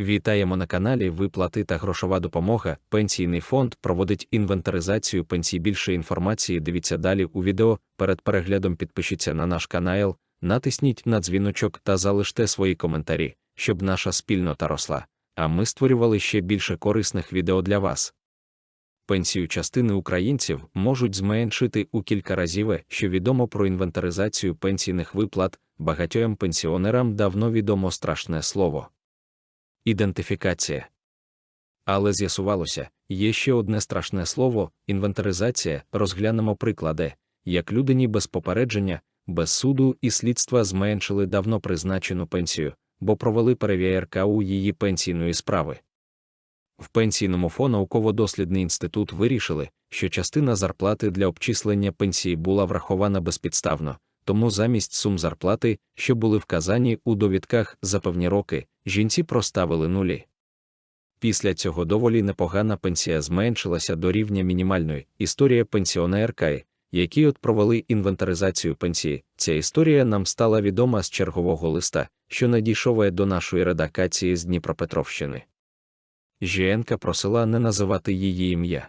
Вітаємо на каналі Виплати та грошова допомога. Пенсійний фонд проводить інвентаризацію пенсій. Більше інформації дивіться далі у відео. Перед переглядом підпишіться на наш канал, натисніть на дзвіночок та залиште свої коментарі, щоб наша спільнота росла. А ми створювали ще більше корисних відео для вас. Пенсію частини українців можуть зменшити у кілька разів, що відомо про інвентаризацію пенсійних виплат. Багатьом пенсіонерам давно відомо страшне слово ідентифікація. Але з'ясувалося, є ще одне страшне слово інвентаризація. Розглянемо приклади, як людині без попередження, без суду і слідства зменшили давно призначену пенсію, бо провели перевірка у її пенсійної справи. В пенсійному фо науково-дослідний інститут вирішили, що частина зарплати для обчислення пенсії була врахована безпідставно, тому замість сум зарплати, що були вказані у довідках за певні роки, жінці проставили нулі. Після цього доволі непогана пенсія зменшилася до рівня мінімальної історія пенсіонерка, які от провели інвентаризацію пенсії. Ця історія нам стала відома з чергового листа, що надійшов до нашої редакції з Дніпропетровщини. Жінка просила не називати її ім'я.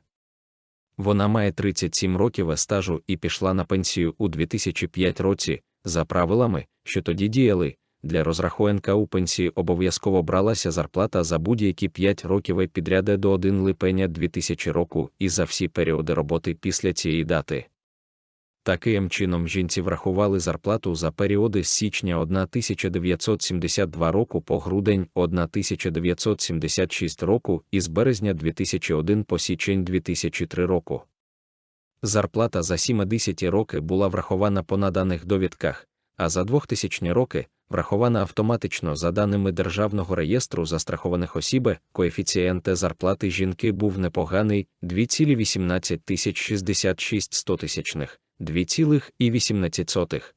Вона має 37 років стажу і пішла на пенсію у 2005 році, за правилами, що тоді діяли. Для розрахунка у пенсії обов'язково бралася зарплата за будь-які 5 років підряд до 1 липня 2000 року і за всі періоди роботи після цієї дати. Таким чином жінці врахували зарплату за періоди з січня 1972 року по грудень 1976 року і з березня 2001 по січень 2003 року. Зарплата за 70 роки була врахована по наданих довідках, а за 2000 роки врахована автоматично за даними Державного реєстру застрахованих осіб, коефіцієнт зарплати жінки був непоганий 2,18 тисячних. 2,18.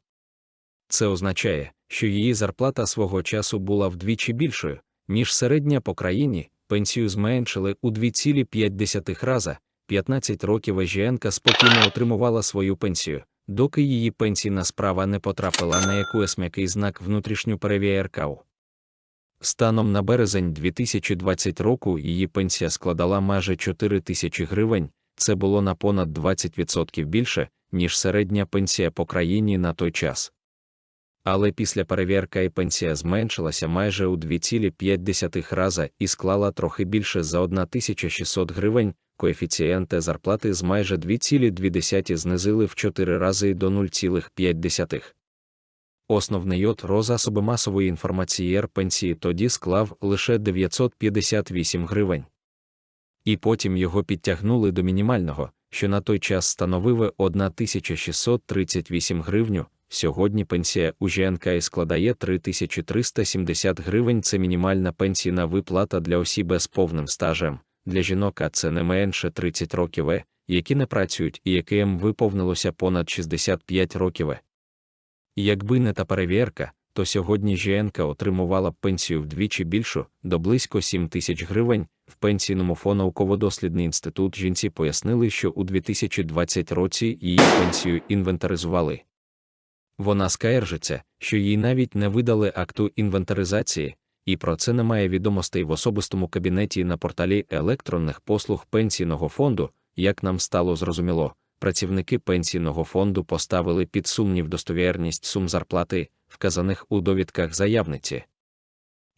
Це означає, що її зарплата свого часу була вдвічі більшою, ніж середня по країні, пенсію зменшили у 2,5 рази, 15 років жінка спокійно отримувала свою пенсію, доки її пенсійна справа не потрапила на якийсь м'який знак внутрішню перевірку. Станом на березень 2020 року її пенсія складала майже 4 тисячі гривень, це було на понад 20% більше, ніж середня пенсія по країні на той час. Але після перевірки пенсія зменшилася майже у 2,5 рази і склала трохи більше за 1600 гривень, коефіцієнти зарплати з майже 2,2 знизили в 4 рази до 0,5. Основний йод розасоби масової інформації пенсії тоді склав лише 958 гривень. І потім його підтягнули до мінімального, що на той час становив 1638 гривню. Сьогодні пенсія у ЖНК складає 3370 гривень. Це мінімальна пенсійна виплата для осіб з повним стажем. Для жінок а це не менше 30 років, які не працюють і яким виповнилося понад 65 років. Якби не та перевірка, то сьогодні жінка отримувала б пенсію вдвічі більшу, до близько 7 тисяч гривень. В пенсійному фо науково-дослідний інститут жінці пояснили, що у 2020 році її пенсію інвентаризували. Вона скаржиться, що їй навіть не видали акту інвентаризації, і про це немає відомостей в особистому кабінеті на порталі електронних послуг пенсійного фонду, як нам стало зрозуміло. Працівники пенсійного фонду поставили під сумнів достовірність сум зарплати, вказаних у довідках заявниці.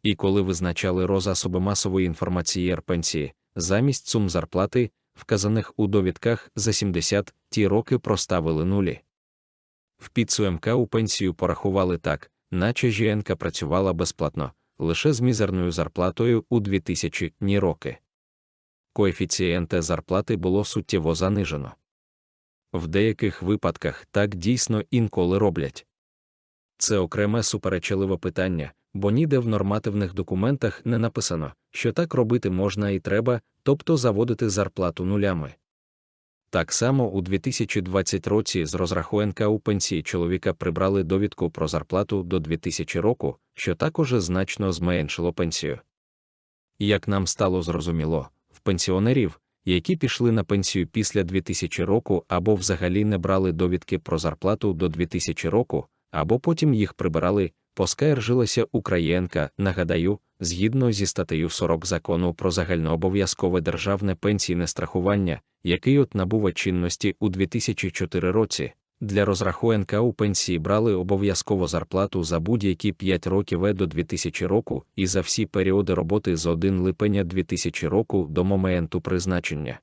І коли визначали розасоби масової інформації пенсії, замість сум зарплати, вказаних у довідках за 70 ті роки проставили нулі. В підсумка у пенсію порахували так, наче жінка працювала безплатно, лише з мізерною зарплатою у 2000 ні роки. Коефіцієнте зарплати було суттєво занижено. В деяких випадках так дійсно інколи роблять. Це окреме суперечливе питання, бо ніде в нормативних документах не написано, що так робити можна і треба, тобто заводити зарплату нулями. Так само у 2020 році з розрахунка у пенсії чоловіка прибрали довідку про зарплату до 2000 року, що також значно зменшило пенсію. Як нам стало зрозуміло, в пенсіонерів, які пішли на пенсію після 2000 року або взагалі не брали довідки про зарплату до 2000 року, або потім їх прибирали, Поскаржилася Українка, нагадаю, згідно зі статтею 40 закону про загальнообов'язкове державне пенсійне страхування, який от набув чинності у 2004 році. Для розрахунка у пенсії брали обов'язково зарплату за будь-які 5 років е до 2000 року і за всі періоди роботи з 1 липня 2000 року до моменту призначення.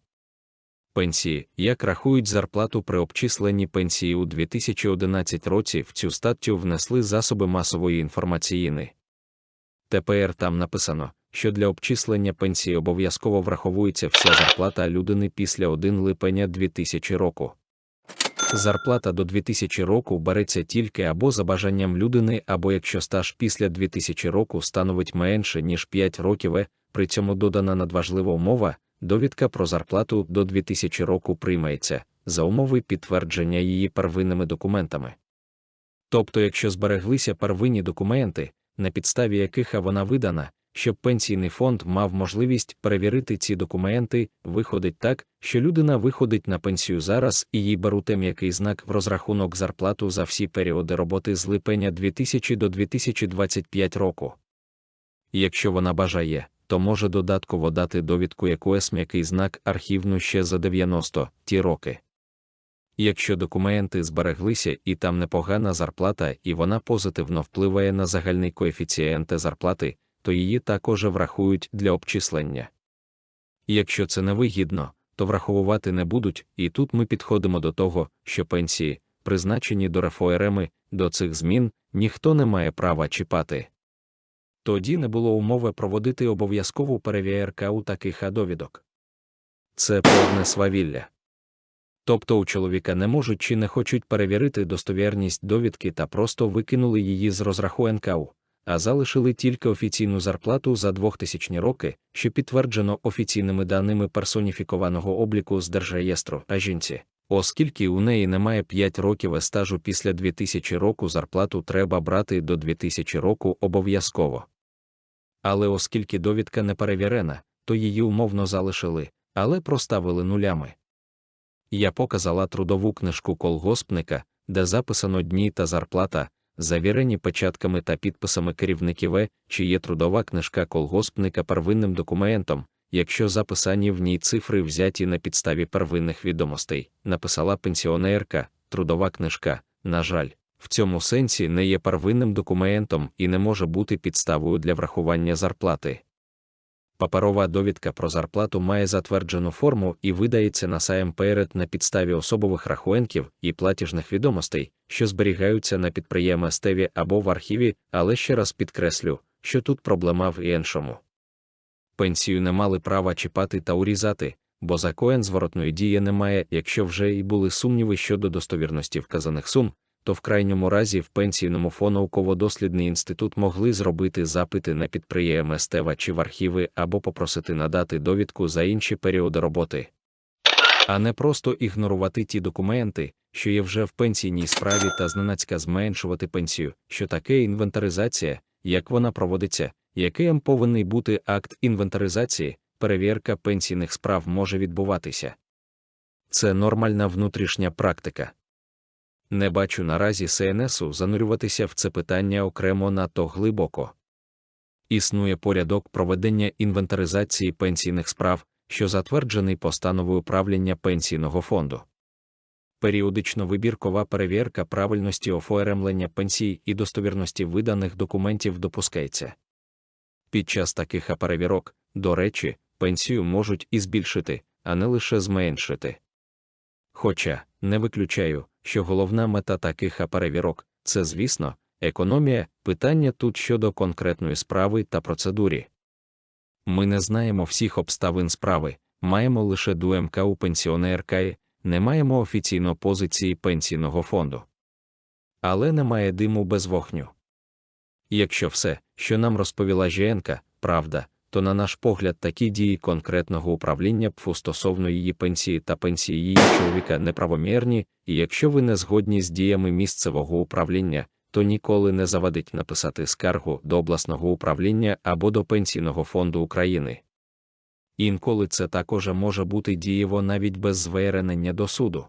Пенсії, як рахують зарплату при обчисленні пенсії у 2011 році, в цю статтю внесли засоби масової інформаційни. Тепер там написано, що для обчислення пенсії обов'язково враховується вся зарплата людини після 1 липня 2000 року. Зарплата до 2000 року береться тільки або за бажанням людини, або якщо стаж після 2000 року становить менше, ніж 5 років, е, при цьому додана надважлива умова, довідка про зарплату до 2000 року приймається, за умови підтвердження її первинними документами. Тобто, якщо збереглися первинні документи, на підставі яких вона видана, щоб пенсійний фонд мав можливість перевірити ці документи, виходить так, що людина виходить на пенсію зараз і їй беруть м'який знак в розрахунок зарплату за всі періоди роботи з липня 2000 до 2025 року. Якщо вона бажає, то може додатково дати довідку якогось м'який знак архівну ще за 90 ті роки. Якщо документи збереглися і там непогана зарплата, і вона позитивно впливає на загальний коефіцієнт зарплати, то її також врахують для обчислення. Якщо це невигідно, то враховувати не будуть, і тут ми підходимо до того, що пенсії, призначені до РФОРМи, до цих змін, ніхто не має права чіпати. Тоді не було умови проводити обов'язкову перевірка у таких довідок. Це повне свавілля. Тобто у чоловіка не можуть чи не хочуть перевірити достовірність довідки та просто викинули її з розрахунку, а залишили тільки офіційну зарплату за 2000 роки, що підтверджено офіційними даними персоніфікованого обліку з держреєстру а жінці. Оскільки у неї немає 5 років стажу після 2000 року зарплату треба брати до 2000 року обов'язково. Але оскільки довідка не перевірена, то її умовно залишили, але проставили нулями. Я показала трудову книжку колгоспника, де записано дні та зарплата, завірені печатками та підписами керівників, е, чи є трудова книжка колгоспника первинним документом, якщо записані в ній цифри взяті на підставі первинних відомостей, написала пенсіонерка, трудова книжка, на жаль, в цьому сенсі не є первинним документом і не може бути підставою для врахування зарплати. Паперова довідка про зарплату має затверджену форму і видається на САМПР на підставі особових рахунків і платіжних відомостей, що зберігаються на підприємстві або в архіві, але ще раз підкреслю, що тут проблема в іншому. Пенсію не мали права чіпати та урізати, бо закон зворотної дії немає, якщо вже і були сумніви щодо достовірності вказаних сум, то в крайньому разі в пенсійному фонауково-дослідний інститут могли зробити запити на підприємства чи в архіви або попросити надати довідку за інші періоди роботи. А не просто ігнорувати ті документи, що є вже в пенсійній справі та зненацька зменшувати пенсію, що таке інвентаризація, як вона проводиться, яким повинен бути акт інвентаризації, перевірка пенсійних справ може відбуватися. Це нормальна внутрішня практика. Не бачу наразі СНСу занурюватися в це питання окремо надто глибоко. Існує порядок проведення інвентаризації пенсійних справ, що затверджений постановою управління пенсійного фонду. Періодично вибіркова перевірка правильності оформлення пенсій і достовірності виданих документів допускається. Під час таких перевірок, до речі, пенсію можуть і збільшити, а не лише зменшити. Хоча, не виключаю, що головна мета таких перевірок це, звісно, економія, питання тут щодо конкретної справи та процедурі. Ми не знаємо всіх обставин справи, маємо лише ДУМК у пенсіонерка, не маємо офіційно позиції пенсійного фонду. Але немає диму без вогню. Якщо все, що нам розповіла жінка, правда, то, на наш погляд, такі дії конкретного управління ПФУ стосовно її пенсії та пенсії її чоловіка неправомірні, і якщо ви не згодні з діями місцевого управління, то ніколи не завадить написати скаргу до обласного управління або до Пенсійного фонду України. Інколи це також може бути дієво навіть без звернення до суду.